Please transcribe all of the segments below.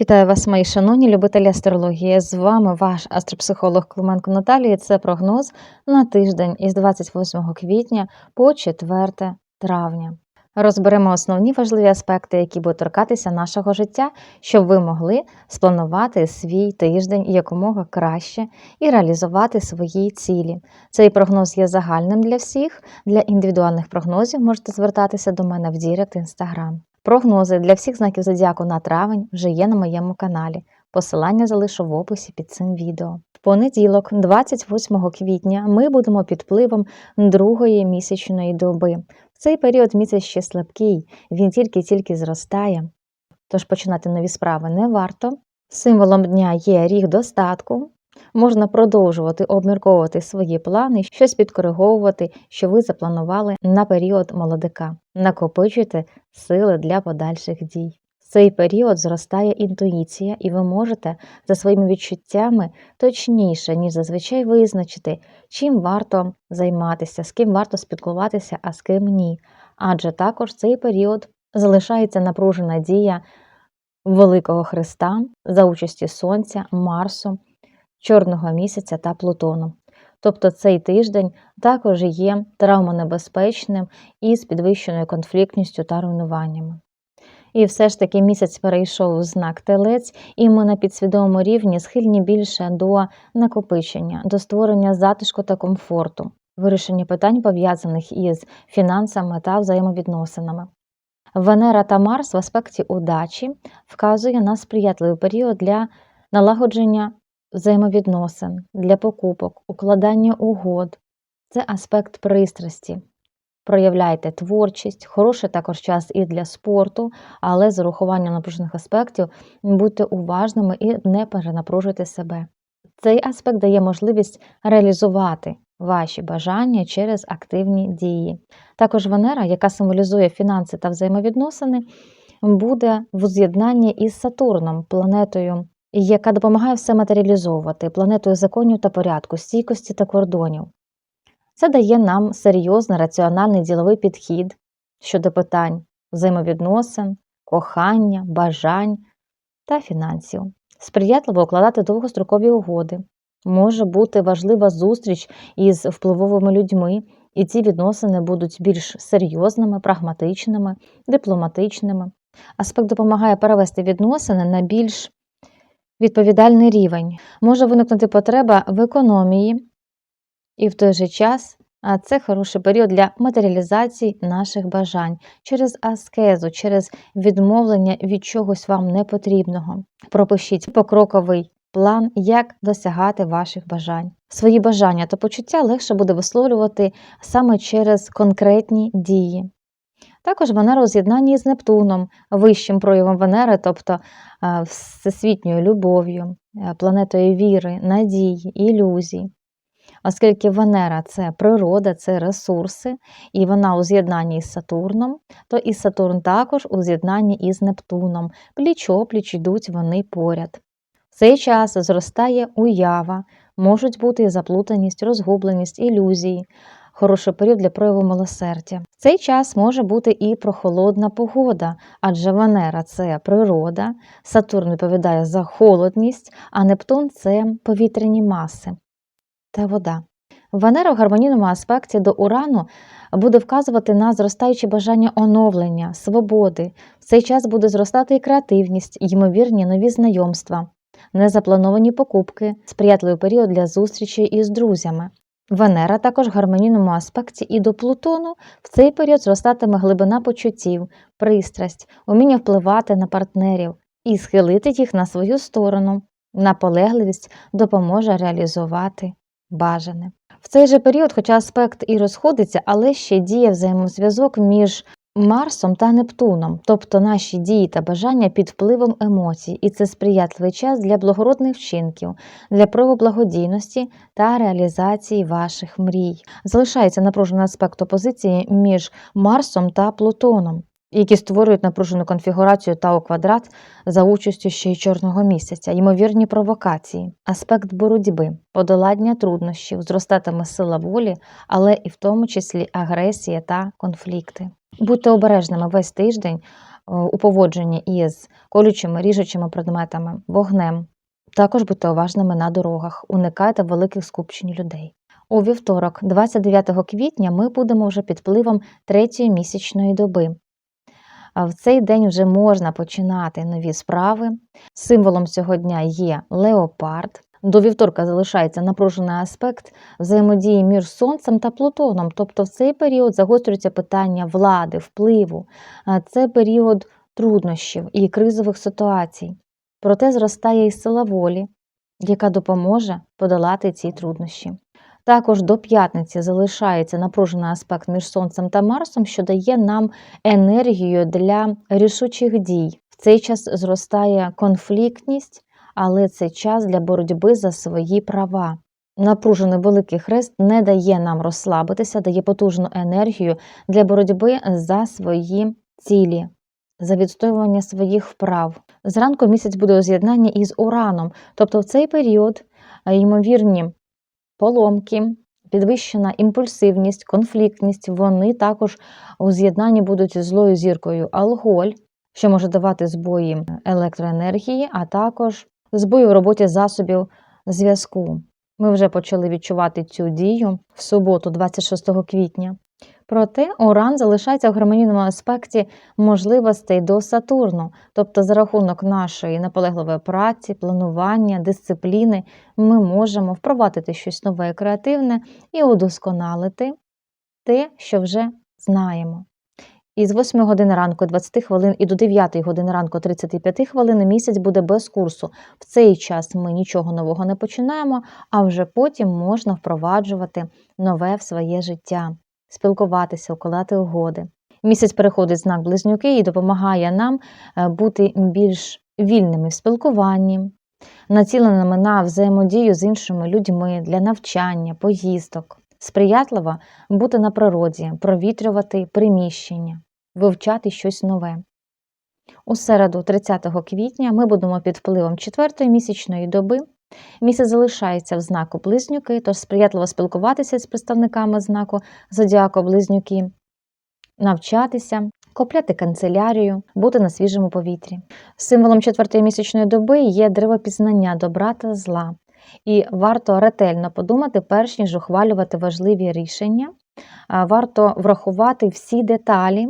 Вітаю вас, мої шановні любителі астрології. З вами ваш астропсихолог Клименко Наталія. Це прогноз на тиждень із 28 квітня по 4 травня. Розберемо основні важливі аспекти, які будуть торкатися нашого життя, щоб ви могли спланувати свій тиждень якомога краще і реалізувати свої цілі. Цей прогноз є загальним для всіх. Для індивідуальних прогнозів можете звертатися до мене в Дірект Інстаграм. Прогнози для всіх знаків зодіаку на травень вже є на моєму каналі. Посилання залишу в описі під цим відео. В понеділок, 28 квітня, ми будемо під впливом другої місячної доби. В цей період місяць ще слабкий, він тільки-тільки зростає. Тож починати нові справи не варто. Символом дня є ріг достатку. Можна продовжувати обмірковувати свої плани, щось підкориговувати, що ви запланували на період молодика. Накопичуйте сили для подальших дій. В цей період зростає інтуїція, і ви можете за своїми відчуттями точніше, ніж зазвичай визначити, чим варто займатися, з ким варто спілкуватися, а з ким ні. Адже також цей період залишається напружена дія Великого Христа за участі Сонця, Марсу, Чорного місяця та Плутону. Тобто цей тиждень також є травмонебезпечним і з підвищеною конфліктністю та руйнуваннями. І все ж таки місяць перейшов у знак телець, і ми на підсвідомому рівні схильні більше до накопичення, до створення затишку та комфорту, вирішення питань, пов'язаних із фінансами та взаємовідносинами. Венера та Марс в аспекті удачі вказує на сприятливий період для налагодження взаємовідносин, для покупок, укладання угод. Це аспект пристрасті. Проявляйте творчість, хороший також час і для спорту, але з урахуванням напружених аспектів будьте уважними і не перенапружуйте себе. Цей аспект дає можливість реалізувати ваші бажання через активні дії. Також Венера, яка символізує фінанси та взаємовідносини, буде в з'єднанні із Сатурном, планетою, яка допомагає все матеріалізовувати, планетою законів та порядку, стійкості та кордонів. Це дає нам серйозний раціональний діловий підхід щодо питань взаємовідносин, кохання, бажань та фінансів. Сприятливо укладати довгострокові угоди. Може бути важлива зустріч із впливовими людьми, і ці відносини будуть більш серйозними, прагматичними, дипломатичними. Аспект допомагає перевести відносини на більш відповідальний рівень. Може виникнути потреба в економії, і в той же час це хороший період для матеріалізації наших бажань через аскезу, через відмовлення від чогось вам непотрібного. Пропишіть покроковий план, як досягати ваших бажань. Свої бажання та почуття легше буде висловлювати саме через конкретні дії. Також Венера у з'єднанні з Нептуном, вищим проявом Венери, тобто всесвітньою любов'ю, планетою віри, надії, ілюзій. Оскільки Венера це природа, це ресурси, і вона у з'єднанні з Сатурном, то і Сатурн також у з'єднанні із Нептуном. Пліч-опліч йдуть вони поряд. В цей час зростає уява, можуть бути заплутаність, розгубленість, ілюзії, хороший період для прояву милосердя. В цей час може бути і прохолодна погода, адже Венера це природа, Сатурн відповідає за холодність, а Нептун це повітряні маси та вода. Венера в гармонійному аспекті до урану буде вказувати на зростаючі бажання оновлення, свободи. В цей час буде зростати і креативність, ймовірні нові знайомства, незаплановані покупки, сприятливий період для зустрічі із друзями. Венера також в гармонійному аспекті і до Плутону в цей період зростатиме глибина почуттів, пристрасть, уміння впливати на партнерів і схилити їх на свою сторону. Наполегливість допоможе реалізувати бажане. В цей же період, хоча аспект і розходиться, але ще діє взаємозв'язок між Марсом та Нептуном, тобто наші дії та бажання під впливом емоцій, і це сприятливий час для благородних вчинків, для прояву благодійності та реалізації ваших мрій. Залишається напружений аспект опозиції між Марсом та Плутоном які створюють напружену конфігурацію Тау квадрат за участю ще й чорного місяця, ймовірні провокації, аспект боротьби, подолання труднощів, зростатиме сила волі, але і в тому числі агресія та конфлікти. Будьте обережними весь тиждень, у поводженні із колючими, ріжучими предметами, вогнем. Також будьте уважними на дорогах, уникайте великих скупчень людей. У вівторок, 29 квітня, ми будемо вже під впливом третьої місячної доби. В цей день вже можна починати нові справи. Символом цього дня є леопард. До вівторка залишається напружений аспект взаємодії між Сонцем та Плутоном. Тобто в цей період загострюються питання влади, впливу. Це період труднощів і кризових ситуацій. Проте зростає і сила волі, яка допоможе подолати ці труднощі. Також до п'ятниці залишається напружений аспект між Сонцем та Марсом, що дає нам енергію для рішучих дій. В цей час зростає конфліктність, але це час для боротьби за свої права. Напружений великий хрест не дає нам розслабитися, дає потужну енергію для боротьби за свої цілі, за відстоювання своїх вправ. Зранку місяць буде у з'єднанні із Ураном, тобто в цей період ймовірні поломки, підвищена імпульсивність, конфліктність, вони також у з'єднанні будуть зі злою зіркою алголь, що може давати збої електроенергії, а також збої в роботі засобів зв'язку. Ми вже почали відчувати цю дію в суботу, 26 квітня. Проте Уран залишається в гармонійному аспекті можливостей до Сатурну, тобто за рахунок нашої наполегливої праці, планування, дисципліни ми можемо впровадити щось нове і креативне і удосконалити те, що вже знаємо. Із 8 години ранку 20 хвилин і до 9 години ранку 35 хвилин місяць буде без курсу. В цей час ми нічого нового не починаємо, а вже потім можна впроваджувати нове в своє життя спілкуватися, укладати угоди. Місяць переходить знак близнюки і допомагає нам е, бути більш вільними в спілкуванні, націленими на взаємодію з іншими людьми для навчання, поїздок, сприятливо бути на природі, провітрювати приміщення, вивчати щось нове. У середу, 30 квітня, ми будемо під впливом четвертої місячної доби. Місяць залишається в знаку близнюки, тож сприятливо спілкуватися з представниками знаку Зодіако Близнюки, навчатися, купляти канцелярію, бути на свіжому повітрі. Символом четвертої місячної доби є древопізнання добра та зла. І варто ретельно подумати, перш ніж ухвалювати важливі рішення, варто врахувати всі деталі.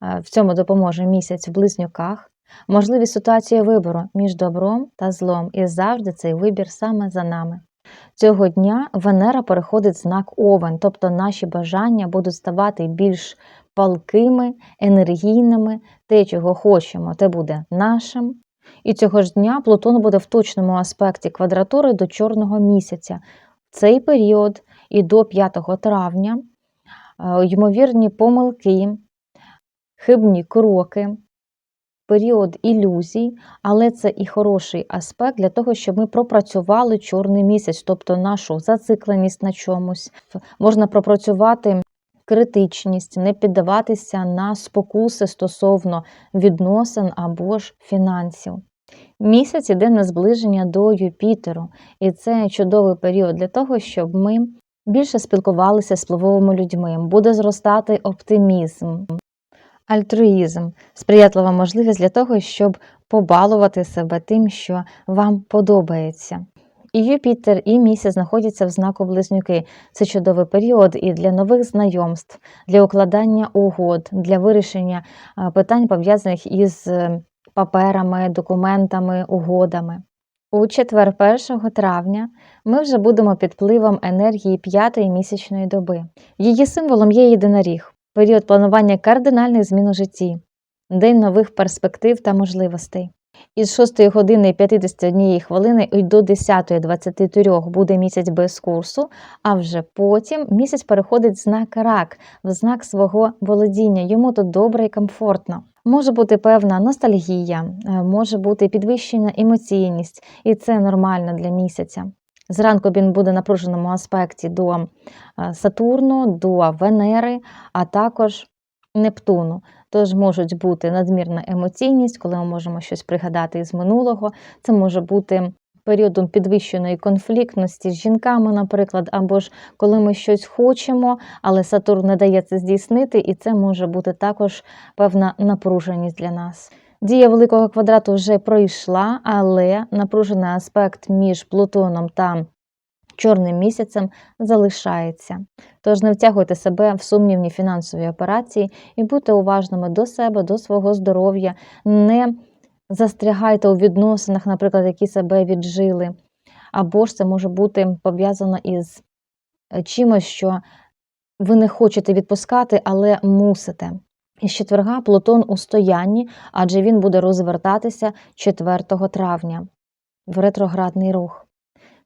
В цьому допоможе місяць в близнюках можливість ситуації вибору між добром та злом, і завжди цей вибір саме за нами. Цього дня Венера переходить знак Овен, тобто наші бажання будуть ставати більш палкими, енергійними, те, чого хочемо, те буде нашим. І цього ж дня Плутон буде в точному аспекті квадратури до чорного місяця. В цей період і до 5 травня е, ймовірні помилки, хибні кроки, період ілюзій, але це і хороший аспект для того, щоб ми пропрацювали чорний місяць, тобто нашу зацикленість на чомусь. Можна пропрацювати критичність, не піддаватися на спокуси стосовно відносин або ж фінансів. Місяць іде на зближення до Юпітеру, і це чудовий період для того, щоб ми більше спілкувалися з впливовими людьми, буде зростати оптимізм альтруїзм, сприятлива можливість для того, щоб побалувати себе тим, що вам подобається. І Юпітер, і місяць знаходяться в знаку близнюки. Це чудовий період і для нових знайомств, для укладання угод, для вирішення питань, пов'язаних із е, паперами, документами, угодами. У четвер, 1 травня, ми вже будемо під впливом енергії п'ятої місячної доби. Її символом є єдиноріг період планування кардинальних змін у житті, день нових перспектив та можливостей. Із 6 години 51 хвилини і до 10.23 буде місяць без курсу, а вже потім місяць переходить знак рак, в знак свого володіння. Йому тут добре і комфортно. Може бути певна ностальгія, е, може бути підвищена емоційність, і це нормально для місяця. Зранку він буде в напруженому аспекті до е, Сатурну, до Венери, а також Нептуну. Тож можуть бути надмірна емоційність, коли ми можемо щось пригадати із минулого. Це може бути періодом підвищеної конфліктності з жінками, наприклад, або ж коли ми щось хочемо, але Сатурн не дає це здійснити, і це може бути також певна напруженість для нас. Дія великого квадрату вже пройшла, але напружений аспект між Плутоном та чорним місяцем залишається. Тож не втягуйте себе в сумнівні фінансові операції і будьте уважними до себе, до свого здоров'я, не застрягайте у відносинах, наприклад, які себе віджили. Або ж це може бути пов'язано із е, чимось, що ви не хочете відпускати, але мусите. Із четверга Плутон у стоянні, адже він буде розвертатися 4 травня в ретроградний рух.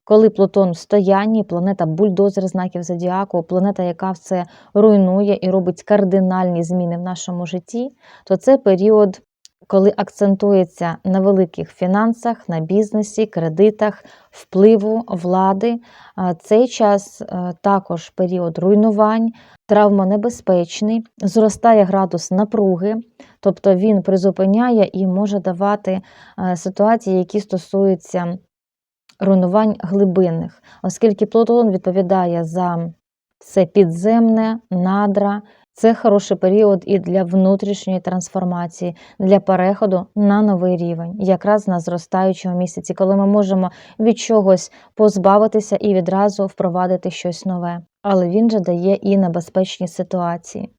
Коли Плутон в стоянні, планета бульдозер знаків зодіаку, планета, яка все руйнує і робить кардинальні зміни в нашому житті, то це період, коли акцентується на великих фінансах, на бізнесі, кредитах, впливу влади. Цей час е, також період руйнувань, травмонебезпечний, зростає градус напруги, тобто він призупиняє і може давати е, ситуації, які стосуються руйнувань глибинних, оскільки Плутон відповідає за це підземне, надра. Це хороший період і для внутрішньої трансформації, для переходу на новий рівень, якраз на зростаючому місяці, коли ми можемо від чогось позбавитися і відразу впровадити щось нове. Але він же дає і небезпечні ситуації.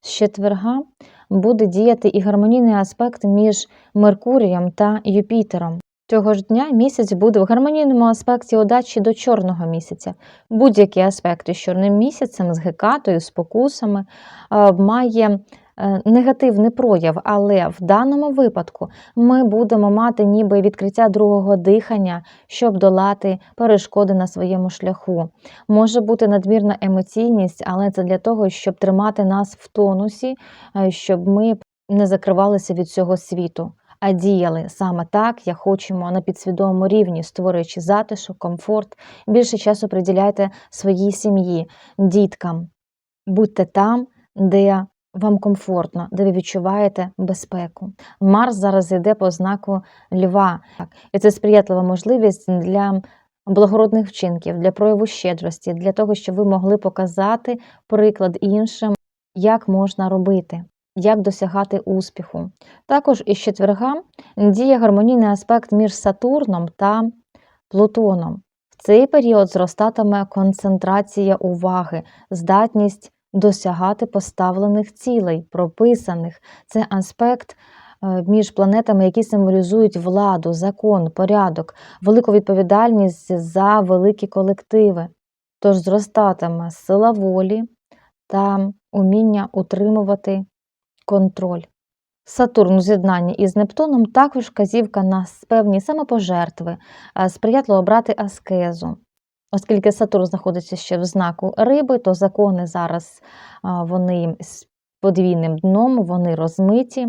З четверга буде діяти і гармонійний аспект між Меркурієм та Юпітером. Цього ж дня місяць буде в гармонійному аспекті удачі до чорного місяця. Будь-які аспекти з чорним місяцем, з гекатою, з покусами е, має е, негативний прояв, але в даному випадку ми будемо мати ніби відкриття другого дихання, щоб долати перешкоди на своєму шляху. Може бути надмірна емоційність, але це для того, щоб тримати нас в тонусі, е, щоб ми не закривалися від цього світу а діяли саме так, як хочемо на підсвідомому рівні, створюючи затишок, комфорт. Більше часу приділяйте своїй сім'ї, діткам. Будьте там, де вам комфортно, де ви відчуваєте безпеку. Марс зараз йде по знаку льва, і це сприятлива можливість для благородних вчинків, для прояву щедрості, для того, щоб ви могли показати приклад іншим, як можна робити як досягати успіху. Також із четверга діє гармонійний аспект між Сатурном та Плутоном. В цей період зростатиме концентрація уваги, здатність досягати поставлених цілей, прописаних. Це аспект е, між планетами, які символізують владу, закон, порядок, велику відповідальність за великі колективи. Тож зростатиме сила волі та уміння утримувати контроль. Сатурн у з'єднанні із Нептуном також вказівка на певні самопожертви, сприятливо брати аскезу. Оскільки Сатурн знаходиться ще в знаку риби, то закони зараз вони з подвійним дном, вони розмиті,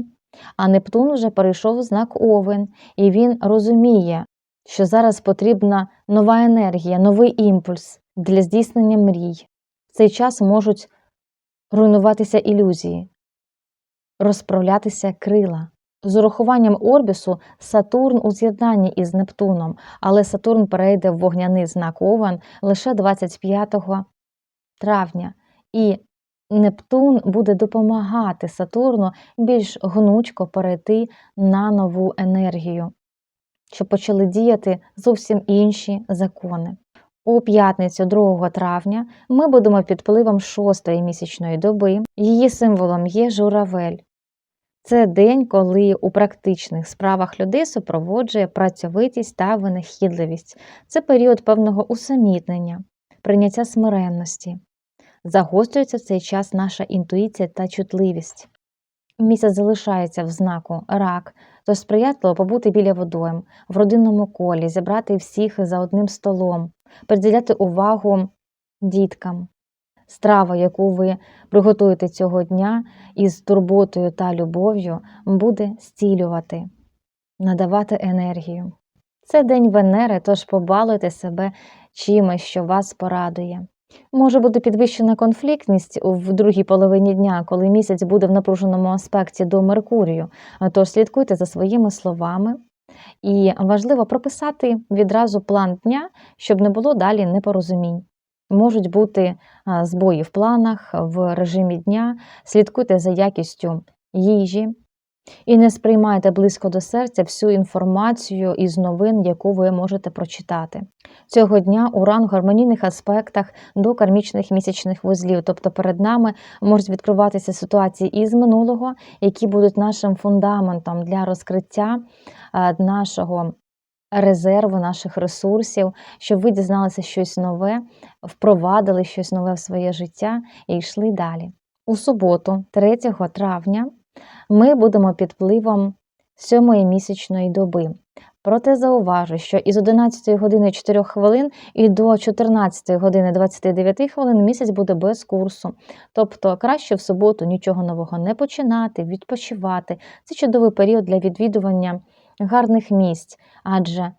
а Нептун вже перейшов в знак Овен, і він розуміє, що зараз потрібна нова енергія, новий імпульс для здійснення мрій. В цей час можуть руйнуватися ілюзії розправлятися крила. З урахуванням Орбісу Сатурн у з'єднанні із Нептуном, але Сатурн перейде в вогняний знак Овен лише 25 травня, і Нептун буде допомагати Сатурну більш гнучко перейти на нову енергію, щоб почали діяти зовсім інші закони. У п'ятницю 2 травня ми будемо під впливом шостої місячної доби. Її символом є журавель. Це день, коли у практичних справах людей супроводжує працьовитість та винахідливість. Це період певного усамітнення, прийняття смиренності. Загострюється в цей час наша інтуїція та чутливість. Місяць залишається в знаку рак, то сприятливо побути біля водойм, в родинному колі, зібрати всіх за одним столом, приділяти увагу діткам. Страва, яку ви приготуєте цього дня із турботою та любов'ю, буде зцілювати, надавати енергію. Це день Венери, тож побалуйте себе чимось, що вас порадує. Може бути підвищена конфліктність в другій половині дня, коли місяць буде в напруженому аспекті до Меркурію, тож слідкуйте за своїми словами, І важливо прописати відразу план дня, щоб не було далі непорозумінь. Можуть бути збої в планах, в режимі дня, слідкуйте за якістю їжі і не сприймайте близько до серця всю інформацію із новин, яку ви можете прочитати. Цього дня уран в гармонійних аспектах до кармічних місячних вузлів, тобто перед нами можуть відкриватися ситуації із минулого, які будуть нашим фундаментом для розкриття нашого резерву, наших ресурсів, щоб ви дізналися щось нове, впровадили щось нове в своє життя і йшли далі. У суботу, 3 травня, ми будемо під впливом сьомої місячної доби. Проте зауважу, що із 11 години 4 хвилин і до 14 години 29 хвилин місяць буде без курсу. Тобто краще в суботу нічого нового не починати, відпочивати. Це чудовий період для відвідування гарних місць, адже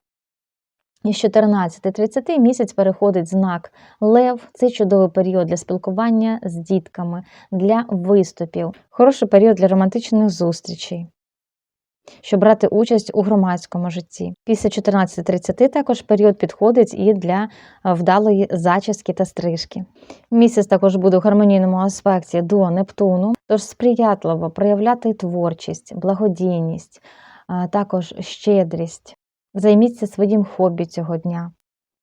із 14.30 місяць переходить знак Лев. Це чудовий період для спілкування з дітками, для виступів, хороший період для романтичних зустрічей, щоб брати участь у громадському житті. Після 14.30 також період підходить і для вдалої зачіски та стрижки. Місяць також буде в гармонійному аспекті до Нептуну, тож сприятливо проявляти творчість, благодійність, також щедрість. Займіться своїм хобі цього дня,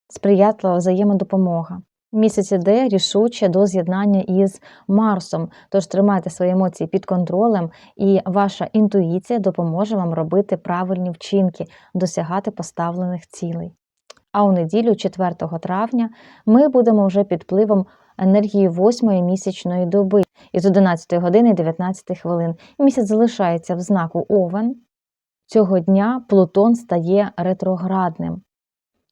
сприятлива взаємодопомога. Місяць іде рішуче до з'єднання із Марсом, тож тримайте свої емоції під контролем, і ваша інтуїція допоможе вам робити правильні вчинки, досягати поставлених цілей. А у неділю, 4 травня, ми будемо вже під впливом енергії 8 місячної доби із 11 години 19 хвилин. Місяць залишається в знаку Овен. Цього дня Плутон стає ретроградним,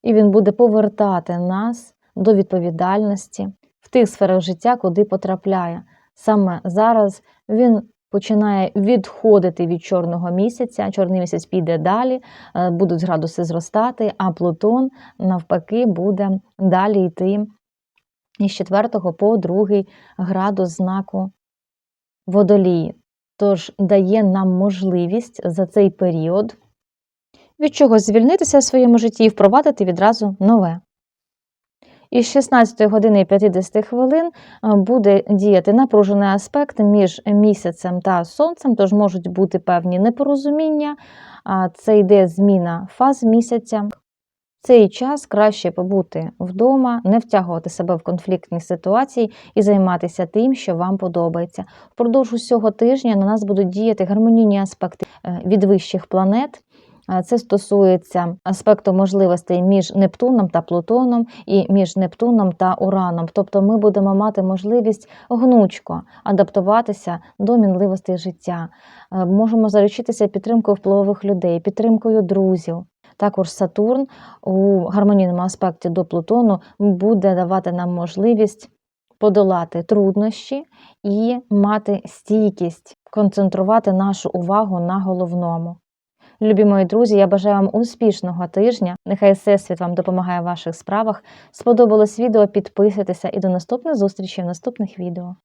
і він буде повертати нас до відповідальності в тих сферах життя, куди потрапляє. Саме зараз він починає відходити від чорного місяця. Чорний місяць піде далі, е, будуть градуси зростати, а Плутон, навпаки, буде далі йти із 4 по 2 градус знаку водолії тож дає нам можливість за цей період від чогось звільнитися в своєму житті і впровадити відразу нове. Із 16 години і 50 хвилин е, буде діяти напружений аспект між місяцем та сонцем, тож можуть бути певні непорозуміння, це йде зміна фаз місяця цей час краще побути вдома, не втягувати себе в конфліктні ситуації і займатися тим, що вам подобається. Впродовж усього тижня на нас будуть діяти гармонійні аспекти е, від вищих планет. Це стосується аспекту можливостей між Нептуном та Плутоном і між Нептуном та Ураном. Тобто ми будемо мати можливість гнучко адаптуватися до мінливостей життя. Е, можемо заручитися підтримкою впливових людей, підтримкою друзів. Також Сатурн у гармонійному аспекті до Плутону буде давати нам можливість подолати труднощі і мати стійкість, концентрувати нашу увагу на головному. Любі мої друзі, я бажаю вам успішного тижня. Нехай Всесвіт вам допомагає в ваших справах. Сподобалось відео, підписуйтеся і до наступних зустрічей в наступних відео.